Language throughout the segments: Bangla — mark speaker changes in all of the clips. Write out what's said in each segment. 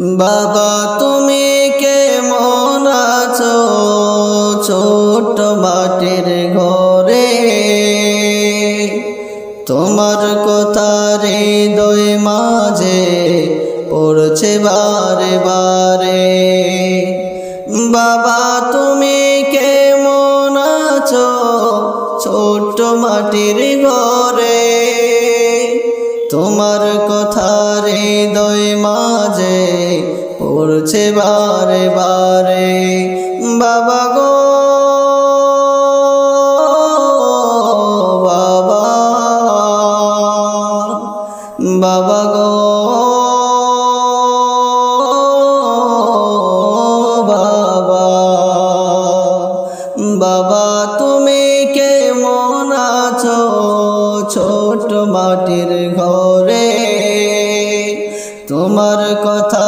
Speaker 1: বাবা, তুমি কে কেমন আছো? ছোট মাটির ঘরে। তোমার কথা হৃদয় মাঝে পড়ছে বারে বারে। বাবা, তুমি কেমন আছো? ছোট মাটির ঘরে। তোমার কথা হৃদয় মাঝে পড়ছে বারে বারে। বাবা গো, বাবা। বাবা গো, বাবা। বাবা, তুমি কেমন আছো ছোট মাটির ঘরে? তোমার কথা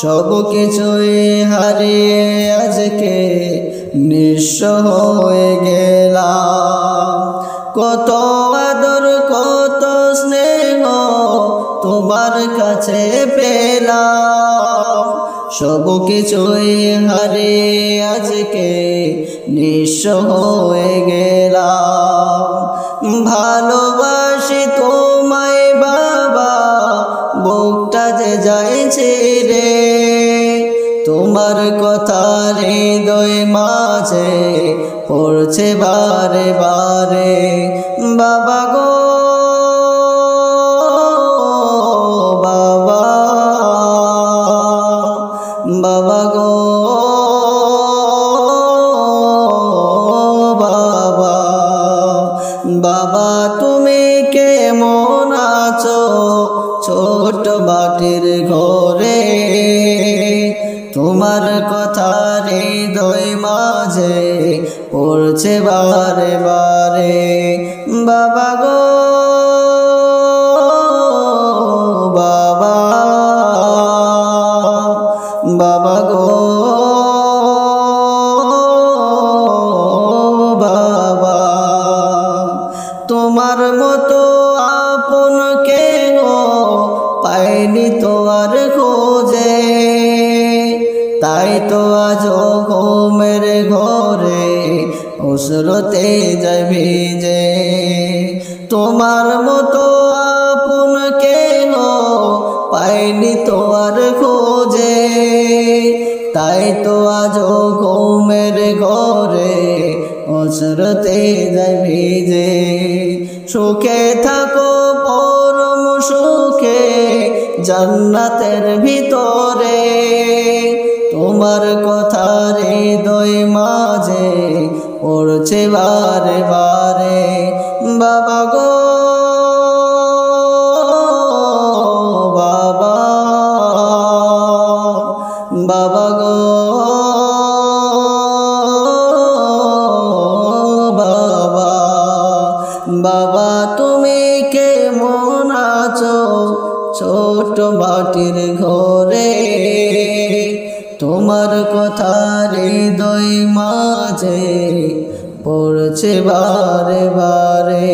Speaker 1: সব কিছুই হারিয়ে আজকে নিঃস্ব হয়ে গেলাম। কত আদর, কত স্নেহ তোমার কাছে পেলাম। সব কিছুই হারিয়ে আজকে নিঃস্ব হয়ে গেলাম। ভালোবাসি তোমার কথা হৃদয় মাঝে পড়ছে বারে বারে। বাবা গো, বাবা বাবা গো, বাবা বাবা, তুমি কেমন আছো? ছোট বাটির ঘরে তোমার কথা রে হৃদয় মাঝে পড়ছে বারে বারে। বাবা গো, বাবা বাবা গো, বাবা। তোমার মতো আপন কেন পাইনি তো আর খোঁজে। তাই তো আজ ঘুমের ঘরে অসরতে যাবি যে তোমার মতো আপন কেন পাইনি তো আর খোঁজে? তাই তো আজ ঘুমের ঘরে অসরতে যাবি যে সুখে থাকো পরম সুখে, জান্নাতের ভিতরে তোমার কথা হৃদয় মাঝে পড়ছে বারে বারে। বাবা গো, বাবা বাবা গো, বাবা বাবা, তুমি কেমন আছো? ছোট মাটির ঘরে তোমার কথা হৃদয় মাঝে পড়ছে বারে বারে।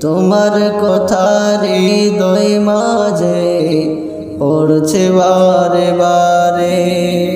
Speaker 1: তোমার কথা হৃদয় মাঝে পড়ছে বারে বারে।